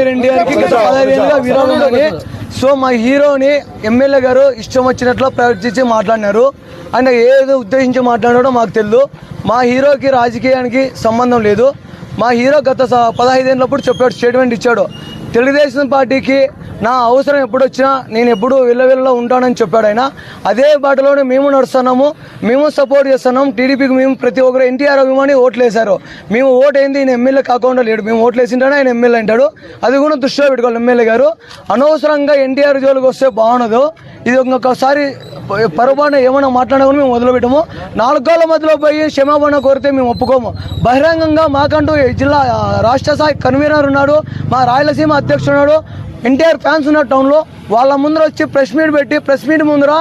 Junior ఎన్టీఆర్కి గత ఉందని సో మా హీరోని ఎమ్మెల్యే గారు ఇష్టం వచ్చినట్లు ప్రవర్తించి మాట్లాడినారు. ఆయన ఏదో ఉద్దేశించి మాట్లాడాడో మాకు తెలియదు మా హీరోకి రాజకీయానికి సంబంధం లేదు. మా హీరో గత స- పదహైదేళ్ళప్పుడు చెప్పాడు స్టేట్మెంట్ ఇచ్చాడు. తెలుగుదేశం పార్టీకి నా అవసరం ఎప్పుడొచ్చినా నేను ఎప్పుడు విల్లవిల్లలో ఉంటానని చెప్పాడు ఆయన. అదే బాటలోనే మేము నడుస్తున్నాము మేము సపోర్ట్ చేస్తున్నాం. టీడీపీకి మేము ప్రతి ఒక్కరు ఎన్టీఆర్ అభిమాని ఓట్లు వేశారు మేము ఓటు ఏంది ఈయన ఎమ్మెల్యే కాకుండా లేడు. మేము ఓట్లు ఆయన ఎమ్మెల్యే అంటాడు. అది కూడా దృష్టిలో పెట్టుకోవాలి ఎమ్మెల్యే గారు. అనవసరంగా ఎన్టీఆర్ జోలికి వస్తే బాగుండదు. ఇది ఇంకొకసారి పొరపాటున ఏమైనా మాట్లాడకుండా మేము మొదలుపెట్టాము. నాలుగు కాళ్ళ మధ్యలో పోయి క్షమాపణ కోరితే మేము ఒప్పుకోము. బహిరంగంగా మాకంటూ జిల్లా రాష్ట్ర స్థాయి కన్వీనర్ ఉన్నాడు మా రాయలసీమ అధ్యక్షుడు ఉన్నాడు. ఎన్టీఆర్ ఫ్యాన్స్ ఉన్న టౌన్లో వాళ్ళ ముందర వచ్చి ప్రెస్ మీట్ పెట్టి ప్రెస్ మీట్ ముందర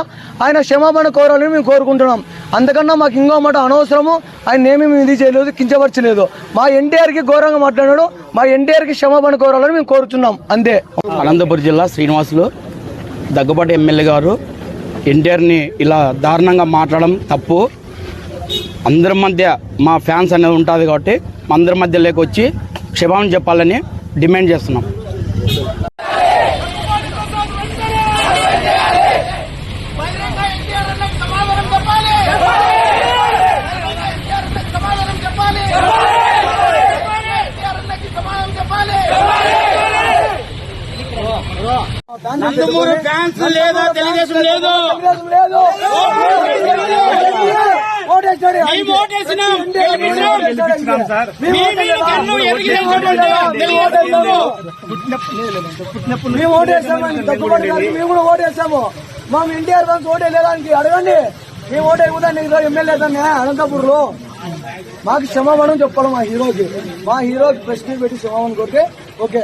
ఆయన క్షమాపణ కోరాలని మేము కోరుకుంటున్నాం. అందుకన్నా మాకు ఇంకో మాట అనవసరము ఆయన ఏమీ మేము ఇది చేయలేదు కించపరచలేదు. మా ఎన్టీఆర్కి ఘోరంగా మాట్లాడాడు మా ఎన్టీఆర్కి క్షమాపణ కోరాలని మేము కోరుతున్నాం అంతే. అనంతపురం జిల్లా శ్రీనివాసులు. దగ్గుబాటి ఎమ్మెల్యే గారు ఎన్టీఆర్ని ఇలా దారుణంగా మాట్లాడడం తప్పు. అందరి మధ్య మా ఫ్యాన్స్ అనేది ఉంటుంది కాబట్టి అందరి మధ్యలోకి వచ్చి క్షమాపణ చెప్పాలని డిమాండ్ చేస్తున్నాం బహిరంగ ఎన్టీఆర్ అన్నకు సమాధానం చెప్పాలి బహిరంగ ఎన్టీఆర్ అన్నకు సమాధానం చెప్పాలి ఎన్టీఆర్ అన్నకి సమాధానం చెప్పాలి నందమూరి ఫ్యాన్స్ లేదా తెలుగుదేశం లేదు. మేము ఓటేసామని కూడా ఓటేసాము. మా ఎన్టీఆర్ ఫ్యాన్స్ ఓటే లేదానికి అడగండి. మేము ఓటే కూడా నీకు ఎమ్మెల్యే దాన్ని అనంతపూర్లో మాకు క్షమాపణ చెప్పాలి మా హీరోకి. మా హీరోకి మీట్ పెట్టి క్షమాపణ కొడితే ఓకే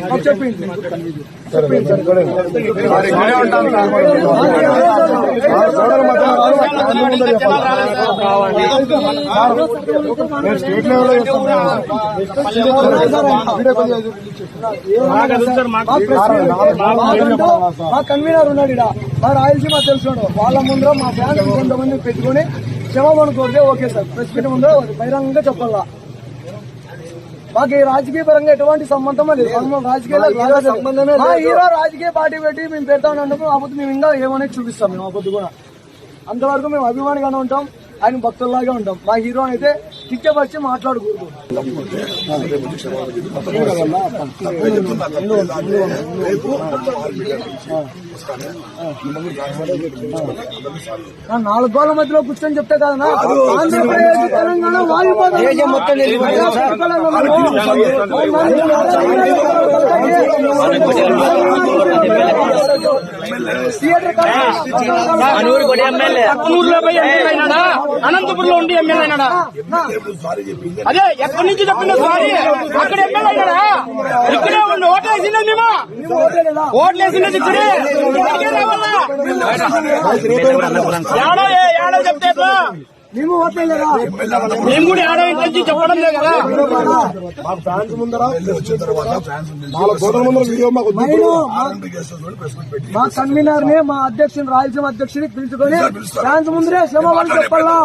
మేము చెప్పింది సార్. మా కన్వీనర్ ఉన్నాడు ఇక్కడ మా రాయలసీమ తెలుసున్నాడు వాళ్ళ ముందర మా ఫ్యాన్స్ కొంతమంది పెట్టుకొని క్షమాపణ కోరితే ఓకే సార్ ప్రెస్ మీట్ ముందర బహిరంగంగా చెప్పాలా మాకు ఈ రాజకీయ పరంగా ఎటువంటి సంబంధం లేదు. రాజకీయ సంబంధమే హీరో రాజకీయ పార్టీ పెట్టి మేము పెడతామన్నందుకు అప్పుడు మేము ఇంకా ఏమనేది చూపిస్తాం మేము అప్పుడు కూడా. అంతవరకు మేము అభిమానిగానే ఉంటాం. ఆయన భక్తుల్లాగా ఉంటాం మా హీరో అయితే కిచ్చపరిచి మాట్లాడకూడదు నాలుగు గోళ్ళ మధ్యలో కూర్చొని చెప్తే కదా ఆంధ్రప్రదేశ్ తెలంగాణ పక్కనూరులో పోయి ఎమ్మెల్యే అయినాడా అనంతపురంలో ఉండి ఎమ్మెల్యే అయినాడా అదే ఎక్కడి నుంచి చెప్పిందో సారీ అక్కడ ఎమ్మెల్యే అయినాడా ఇక్కడే ఉండి ఓట్లేసిందే మేము ఓట్లేసింది ఇక్కడే ఏడో ఏడో చెప్తే ఎట్లా మేము ఓట్లేదా మేము కూడా ఇంటి నుంచి చెప్పడం లేదు కదా. మాకు ఫ్యాన్స్ ముందర? వచ్చిన తర్వాత నాలుగు కోట్ల ముందర వీడియో మాకు మా కన్వీనర్ని మా అధ్యక్షుని రాయలసీమ అధ్యక్షుని పిలుచుకొని ఫ్యాన్స్ ముందరే క్షమాపణ చెప్పాలా?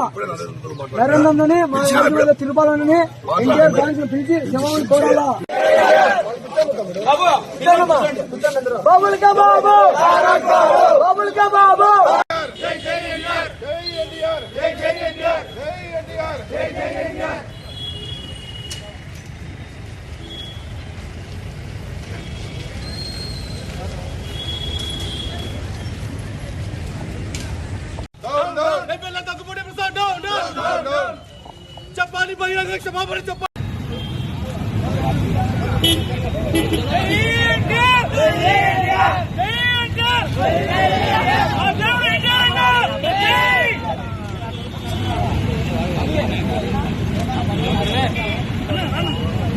నరేంద్రని మా ఊరిలో తిరుపాలని ఎన్టీఆర్ ఫ్యాన్స్ని పిలిచి క్షమాపణ కోరాలా? బాబులకా బాబు బాబులకా బాబు జై ఎన్టీఆర్ జై ఎన్టీఆర్ జై ఎన్టీఆర్ జై ఎన్టీఆర్ చెప్పాలి బహిరంగ క్షమాపణ చెప్పాలి. జై ఎన్టీఆర్ జై ఎన్టీఆర్ జై